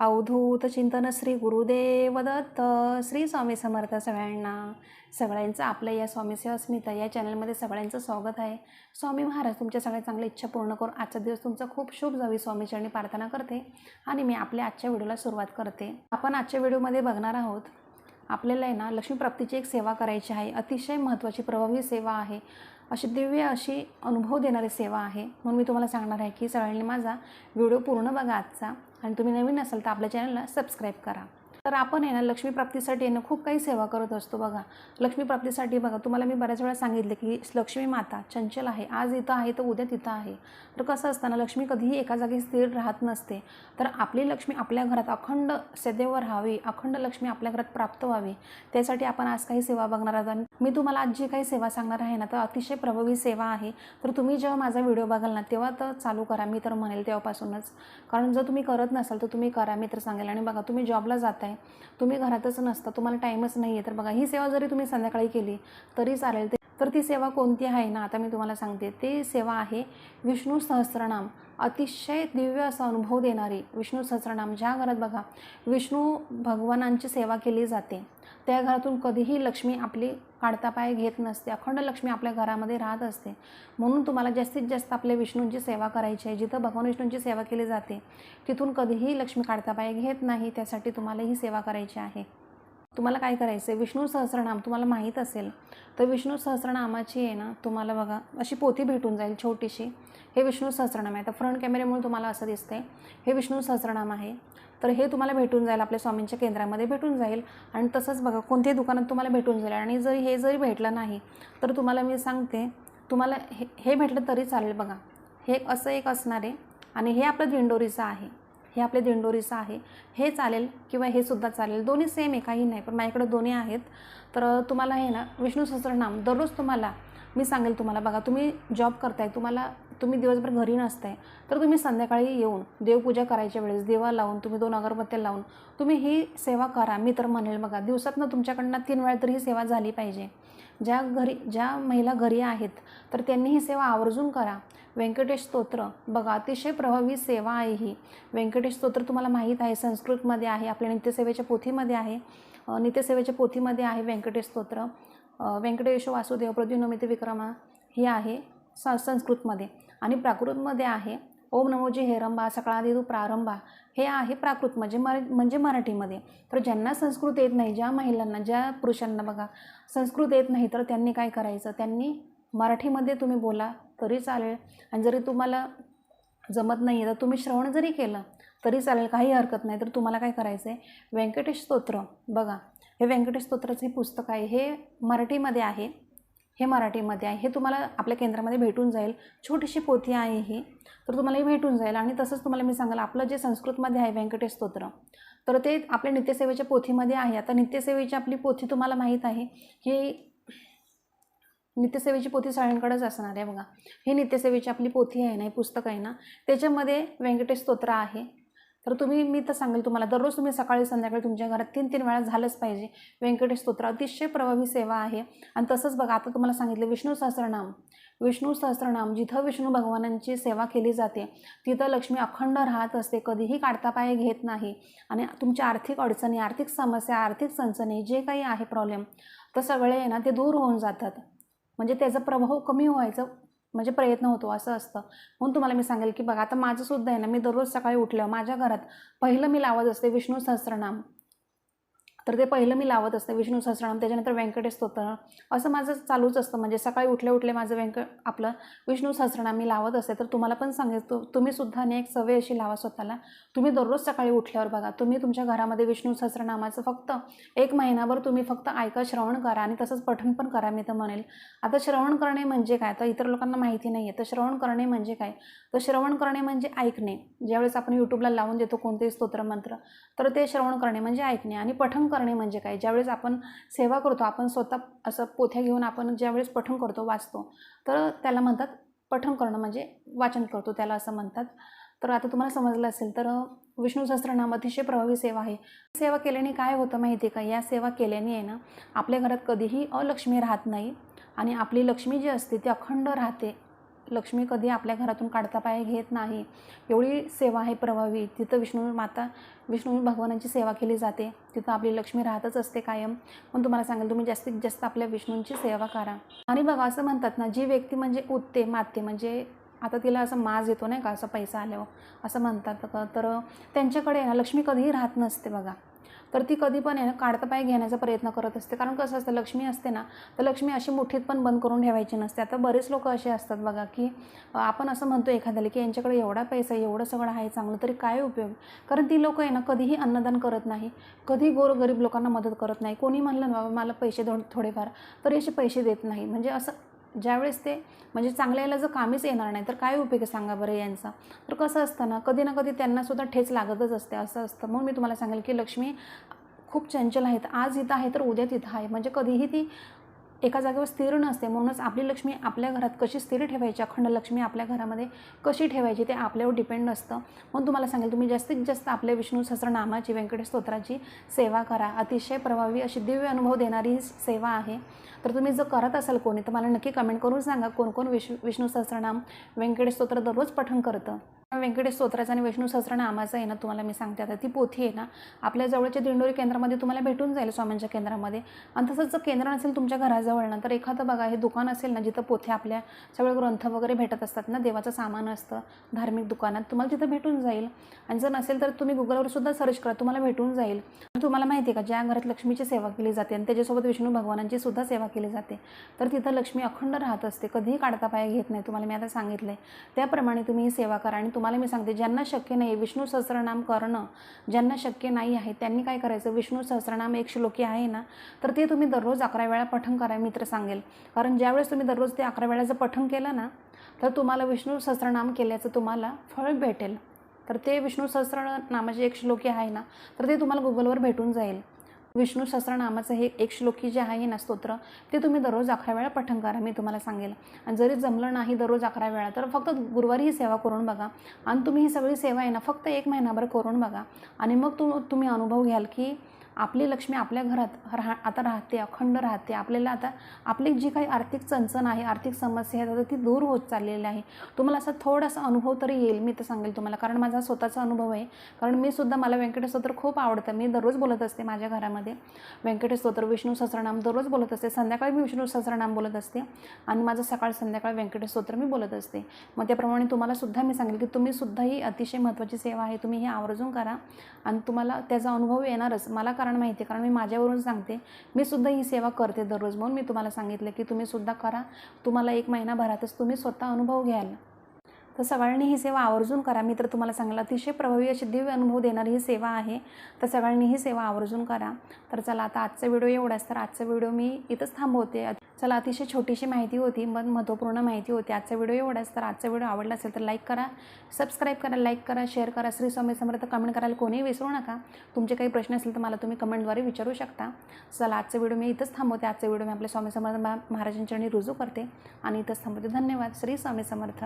अवधूत चिंतन श्री गुरुदेव दत्त श्री स्वामी समर्थ सगळ्यांना. सगळ्यांचं आपलं या स्वामी सेवा स्मिता या चॅनलमध्ये सगळ्यांचं स्वागत आहे. स्वामी महाराज तुमच्या सगळ्या चांगल्या इच्छा पूर्ण करून आजचा दिवस तुमचा खूप शुभ जावी. स्वामीचरणी प्रार्थना करते आणि मी आपल्या आजच्या व्हिडिओला सुरुवात करते. आपण आजच्या व्हिडिओमध्ये बघणार आहोत आपल्याला आहे ना लक्ष्मीप्राप्तीची एक सेवा करायची आहे. अतिशय महत्त्वाची प्रभावी सेवा आहे. अशी दिव्य अशी अनुभव देणारी सेवा आहे. म्हणून मी तुम्हाला सांगणार आहे की सगळ्यांनी माझा व्हिडिओ पूर्ण बघा आजचा. आणि तुम्ही नवीन असाल तर आपल्या चॅनलला सबस्क्राईब करा. तर आपण आहे ना लक्ष्मीप्राप्तीसाठी आहे ना खूप काही सेवा करत असतो बघा. लक्ष्मीप्राप्तीसाठी बघा तुम्हाला मी बऱ्याच वेळा सांगितले की लक्ष्मी माता चंचल आहे आज इथं आहे तर उद्या तिथं आहे. तर कसं असतं ना लक्ष्मी कधीही एका जागी स्थिर राहत नसते. तर आपली लक्ष्मी आपल्या घरात अखंड सदैव राहावी अखंड लक्ष्मी आपल्या घरात प्राप्त व्हावी. त्यासाठी आपण आज काही सेवा बघणार आहोत. आणि मी तुम्हाला आज जी काही सेवा सांगणार आहे ना तर अतिशय प्रभावी सेवा आहे. तर तुम्ही जेव्हा माझा व्हिडिओ बघाल ना तेव्हा तर चालू करा मी तर म्हणेल तेव्हापासूनच. कारण जर तुम्ही करत नसाल तर तुम्ही करा मी तर सांगेल. आणि बघा तुम्ही जॉबला जाताय तुम्ही घरातच नसता तुम्हाला टाईमच नाही आहे तर बघा ही सेवा जरी तुम्ही संध्याकाळी केली तरी चालेल. तर ती सेवा कोणती आहे ना आता मी तुम्हाला सांगते. ते सेवा आहे विष्णू सहस्रनाम. अतिशय दिव्य असा अनुभव देणारी विष्णू सहस्रनाम. ज्या घरात बघा विष्णू भगवानांची सेवा केली जाते. त्या घरातून कधीही लक्ष्मी आपली काढता पाय घेत नसते. अखंड लक्ष्मी आपल्या घरामध्ये राहत असते. म्हणून तुम्हाला जास्तीत जास्त आपल्या विष्णूंची सेवा करायची आहे. जिथं भगवान विष्णूंची सेवा केली जाते तिथून कधीही लक्ष्मी काढता पाय घेत नाही. त्यासाठी तुम्हाला ही सेवा करायची आहे. तुम्हाला काय करायचं आहे विष्णू सहस्रनाम तुम्हाला माहीत असेल तर विष्णू सहस्रनामाची आहे ना तुम्हाला बघा अशी पोथी भेटून जाईल छोटीशी. हे विष्णू सहस्रनाम आहे. तर फ्रंट कॅमेऱ्यामुळे तुम्हाला असं दिसते हे विष्णू सहस्रनाम आहे. तर हे तुम्हाला भेटून जाईल आपल्या स्वामींच्या केंद्रामध्ये भेटून जाईल. आणि तसंच बघा कोणत्याही दुकानात तुम्हाला भेटून जाईल. आणि जरी हे जरी भेटलं नाही तर तुम्हाला मी सांगते तुम्हाला हे हे भेटलं तरी चालेल बघा. हे असं एक असणार आहे. आणि हे आपलं दिंडोरीचं आहे. हे आपले दिंडोरीचं आहे. हे चालेल किंवा हे सुद्धा चालेल. दोन्ही सेम आहे काही नाही. पण माझ्याकडे दोन्ही आहेत. तर तुम्हाला हे ना विष्णू सहस्रनाम दररोज तुम्हाला मी सांगेल तुम्हाला. बघा तुम्ही जॉब करताय तुम्हाला तुम्ही दिवसभर घरी नसताय तर तुम्ही संध्याकाळी येऊन देवपूजा करायच्या वेळेस देवा लावून तुम्ही दोन अगरबत्त्या लावून तुम्ही ही सेवा करा. मी तर म्हणेल बघा दिवसातनं तुमच्याकडनं तीन वेळा तरी ही सेवा झाली पाहिजे. ज्या घरी ज्या महिला घरी आहेत तर त्यांनी ही सेवा आवर्जून करा. व्यंकटेश स्तोत्र. बघा अतिशय प्रभावी सेवा आहे ही. व्यंकटेश स्तोत्र तुम्हाला माहीत आहे संस्कृतमध्ये आहे आपल्या नित्यसेवेच्या पोथीमध्ये आहे. नित्यसेवेच्या पोथीमध्ये आहे व्यंकटेश स्तोत्र. व्यंकटेश वासुदेव प्रद्युनमित विक्रमा ही आहे स संस्कृतमध्ये. आणि प्राकृतमध्ये आहे ओम नमोजी हेरंबा सकाळादिदू प्रारंभा. हे आहे प्राकृत म्हणजे मरा म्हणजे मराठीमध्ये. तर ज्यांना संस्कृत येत नाही ज्या महिलांना ज्या पुरुषांना बघा संस्कृत येत नाही तर त्यांनी काय करायचं? त्यांनी मराठीमध्ये तुम्ही बोला तरी चालेल. आणि जरी तुम्हाला जमत नाही आहे तर तुम्ही श्रवण जरी केलं तरी चालेल. काही हरकत नाही तर तुम्हाला काय करायचं आहे व्यंकटेश स्तोत्र बघा. हे व्यंकटेश स्तोत्राचं हे पुस्तक आहे. हे मराठीमध्ये आहे. हे मराठीमध्ये आहे. हे तुम्हाला आपल्या केंद्रामध्ये भेटून जाईल. छोटीशी पोथी आहे ही. तर तुम्हाला हे भेटून जाईल. आणि तसंच तुम्हाला मी सांगाल आपलं जे संस्कृतमध्ये आहे व्यंकटेश स्तोत्र तर ते आपल्या नित्यसेवेच्या पोथीमध्ये आहे. आता नित्यसेवेची आपली पोथी तुम्हाला माहीत आहे. की नित्यसेवेची पोथी सगळ्यांकडेच असणार आहे बघा. ही नित्यसेवेची आपली पोथी आहे ना हे पुस्तक आहे ना त्याच्यामध्ये व्यंकटेश स्तोत्र आहे. तर तुम्ही मी तर सांगेल तुम्हाला दररोज तुम्ही सकाळी संध्याकाळी तुमच्या घरात तीन तीन वेळा झालंच पाहिजे. व्यंकटेश स्तोत्र अतिशय प्रभावी सेवा आहे. आणि तसंच बघा आता तुम्हाला सांगितलं विष्णू सहस्रनाम. विष्णू सहस्रनाम जिथं विष्णू भगवानांची सेवा केली जाते तिथं लक्ष्मी अखंड राहत असते कधीही काढता पाय घेत नाही. आणि तुमच्या आर्थिक अडचणी आर्थिक समस्या आर्थिक चणचणी जे काही आहे प्रॉब्लेम तर सगळे आहे ना ते दूर होऊन जातात. म्हणजे त्याचा प्रभाव कमी व्हायचा म्हणजे प्रयत्न होतो असं असतं. म्हणून तुम्हाला मी सांगेल की बघा आता माझंसुद्धा आहे ना मी दररोज सकाळी उठलं माझ्या घरात पहिलं मी लावत असते विष्णू सहस्रनाम. तर ते पहिलं मी लावत असते विष्णू सहस्रनाम त्याच्यानंतर व्यंकटेश स्तोत्र. असं माझं चालूच असतं म्हणजे सकाळी उठले उठले माझं व्यंक आपलं विष्णू सहस्रनाम मी लावत असते. तर तुम्हाला पण सांगेल तुम्ही सुद्धा आणि एक सवय अशी लावा स्वतःला. तुम्ही दररोज सकाळी उठल्यावर बघा तुम्ही तुमच्या घरामध्ये विष्णू सहस्रनामाचं फक्त एक महिनाभर तुम्ही फक्त ऐका श्रवण करा आणि तसंच पठण पण करा मी तर म्हणेल. आता श्रवण करणे म्हणजे काय? तर इतर लोकांना माहिती नाही आहे तर श्रवण करणे म्हणजे काय? तर श्रवण करणे म्हणजे ऐकणे. ज्यावेळेस आपण यूट्यूबला लावून देतो कोणतेही स्तोत्रमंत्र तर ते श्रवण करणे म्हणजे ऐकणे आणि पठण करणे म्हणजे काय? ज्यावेळेस आपण सेवा करतो आपण स्वतः असं पोथ्या घेऊन आपण ज्यावेळेस पठण करतो वाचतो तर त्याला म्हणतात पठण करणं म्हणजे वाचन करतो त्याला असं म्हणतात. तर आता तुम्हाला समजलं असेल तर विष्णू सहस्त्रनाम अतिशय प्रभावी सेवा आहे. सेवा केल्याने काय होतं माहिती आहे का? या सेवा केल्याने आहे ना आपल्या घरात कधीही अलक्ष्मी राहत नाही आणि आपली लक्ष्मी जी असते ती अखंड राहते. लक्ष्मी कधी आपल्या घरातून काढता पाय घेत नाही. एवढी सेवा आहे प्रभावी. तिथं विष्णू माता विष्णू भगवानांची सेवा केली जाते. तिथं आपली लक्ष्मी राहतच असते कायम. पण तुम्हाला सांगेल तुम्ही जास्तीत जास्त आपल्या विष्णूंची सेवा करा. आणि बघा असं म्हणतात ना जी व्यक्ती म्हणजे उत्ते माते म्हणजे आता तिला असं माज येतो नाही का असं पैसा आल्यावर. असं म्हणतात. तर त्यांच्याकडे लक्ष्मी कधीही राहत नसते बघा. तर ती कधी पण आहे ना काढता पाय घेण्याचा प्रयत्न करत असते. कारण कसं असतं लक्ष्मी असते ना तर लक्ष्मी अशी मुठीत पण बंद करून ठेवायची नसते. आता बरेच लोक असे असतात बघा की आपण असं म्हणतो एखाद्याला की यांच्याकडे एवढा पैसा एवढं सगळं आहे चांगलं तरी काय उपयोग? कारण ती लोक आहे ना कधीही अन्नदान करत नाही. कधी गोर गरीब लोकांना मदत करत नाही. कोणी म्हणलं ना बाबा मला पैसे थोडेफार. तरी असे पैसे देत नाही. म्हणजे असं ज्यावेळेस ते म्हणजे चांगल्या याला जर कामीच येणार नाही तर काय उपयोग आहे सांगा बरं यांचा? तर कसं असतं ना कधी ना कधी त्यांनासुद्धा ठेच लागतच असते असं असतं. म्हणून मी तुम्हाला सांगेल की लक्ष्मी खूप चंचल आहेत. आज इथं आहे तर उद्या तिथं आहे. म्हणजे कधीही ती एका जागेवर स्थिर नसते म्हणूनच आपली लक्ष्मी आपल्या घरात कशी स्थिर ठेवायची अखंड लक्ष्मी आपल्या घरामध्ये कशी ठेवायची ते आपल्यावर डिपेंड असतं म्हणून तुम्हाला सांगेल तुम्ही जास्तीत जास्त आपल्या विष्णू सहस्रनामाची व्यंकटेश स्तोत्राची सेवा करा. अतिशय प्रभावी अशी दिव्य अनुभव देणारी सेवा आहे. तर तुम्ही जर करत असाल कोणी तर मला नक्की कमेंट करून सांगा कोण कोण विष्णू विष्णू सहस्रनाम व्यंकटेश स्तोत्र दररोज पठण करतं. व्यंकटेश स्तोत्राचं आणि विष्णू सहस्रनामाचं आहे ना तुम्हाला मी सांगते. आता ती पोथी आहे ना आपल्या जवळच्या दिंडोरी केंद्रामध्ये तुम्हाला भेटून जाईल स्वामींच्या केंद्रामध्ये. आणि तसंच जर केंद्र नसेल तुमच्या घराजवळ ना तर एखादं बघा हे दुकान असेल ना जिथं पोथ्या आपल्या सगळे ग्रंथ वगैरे भेटत असतात ना देवाचं सामान असतं धार्मिक दुकानात तुम्हाला तिथं भेटून जाईल. आणि जर नसेल तर तुम्ही गुगलवर सुद्धा सर्च करा तुम्हाला भेटून जाईल. आणि तुम्हाला माहिती आहे का ज्या घरात लक्ष्मीची सेवा केली जाते आणि त्याच्यासोबत विष्णू भगवानांची सुद्धा सेवा केली जाते तर तिथं लक्ष्मी अखंड राहत असते कधीही काढता पाया घेत नाही तुम्हाला मी आता सांगितलं आहे त्याप्रमाणे तुम्ही ही सेवा करा आणि तुम्हाला मी सांगते ज्यांना शक्य नाही विष्णू सहस्रनाम करणं ज्यांना शक्य नाही आहे त्यांनी काय करायचं? विष्णू सहस्रनाम एक श्लोकी आहे ना तर ते तुम्ही दररोज अकरा वेळा पठण करा मित्र सांगेल. कारण ज्यावेळेस तुम्ही दररोज ते अकरा वेळा जर पठण केलं ना तर तुम्हाला विष्णू सहस्रनाम केल्याचं तुम्हाला फळ भेटेल. तर ते विष्णू सहस्र नामाचे एक श्लोकी आहे ना तर ते तुम्हाला गुगलवर भेटून जाईल. विष्णू सहस्रनामाचं हे एक श्लोकी जे आहे ना स्तोत्र ते तुम्ही दररोज अकरा वेळा पठण करा मी तुम्हाला सांगेल. आणि जरी जमलं नाही दररोज अकरा वेळा तर फक्त गुरुवारी ही सेवा करून बघा. आणि तुम्ही ही सगळी सेवा आहे ना फक्त एक महिनाभर करून बघा. आणि मग तु तुम्ही अनुभव घ्याल की आपली लक्ष्मी आपल्या घरात राह आता राहते अखंड राहते. आपल्याला आता आपली जी काही आर्थिक चणचण आहे आर्थिक समस्या आहे आता ती दूर होत चाललेली आहे. तुम्हाला असा थोडासा अनुभव तरी येईल मी तर सांगेल तुम्हाला. कारण माझा स्वतःचा अनुभव आहे. कारण मी सुद्धा मला व्यंकटेश स्तोत्र खूप आवडतं. मी दररोज बोलत असते माझ्या घरामध्ये. व्यंकटेश स्तोत्र विष्णू सहस्रनाम दररोज बोलत असते. संध्याकाळी मी विष्णू सहस्रनाम बोलत असते. आणि माझं सकाळ संध्याकाळ व्यंकटेश स्तोत्र मी बोलत असते. मग त्याप्रमाणे तुम्हाला सुद्धा मी सांगेल की तुम्ही सुद्धा ही अतिशय महत्त्वाची सेवा आहे. तुम्ही हे आवर्जून करा. आणि तुम्हाला त्याचा अनुभव येणारच. मला कारण माहिती आहे? कारण मी माझ्यावरून सांगते. मी सुद्धा ही सेवा करते दररोज म्हणून. मी तुम्हाला सांगितलं की तुम्ही सुद्धा करा. तुम्हाला एक महिनाभरातच तुम्ही स्वतः अनुभव घ्याल तर सगळ्यांनी ही सेवा आवर्जून करा. मी तर तुम्हाला सांगेल अतिशय प्रभावी अशी दिव्य अनुभव देणारी ही सेवा आहे. तर सगळ्यांनी ही सेवा आवर्जून करा. तर चला आता आजचा व्हिडिओ एवढाच तर आजचा व्हिडिओ मी इथंच थांबवते. चला अतिशय छोटीशी माहिती होती पण महत्त्वपूर्ण माहिती होती. आजचा व्हिडिओ एवढाच तर आजचा व्हिडिओ आवडला असेल तर लाईक करा सबस्क्राईब करा लाईक करा शेअर करा. श्री स्वामी समर्थ कमेंट करायला कोणीही विसरू नका. तुमचे काही प्रश्न असतील तर मला तुम्ही कमेंटद्वारे विचारू शकता. चला आजचा व्हिडिओ मी इथंच थांबवते. आजचा व्हिडिओ मी आपल्या स्वामी समर्थ महाराजांच्या रुजू करते. आणि इथंच थांबवते. धन्यवाद. श्री स्वामी समर्थ.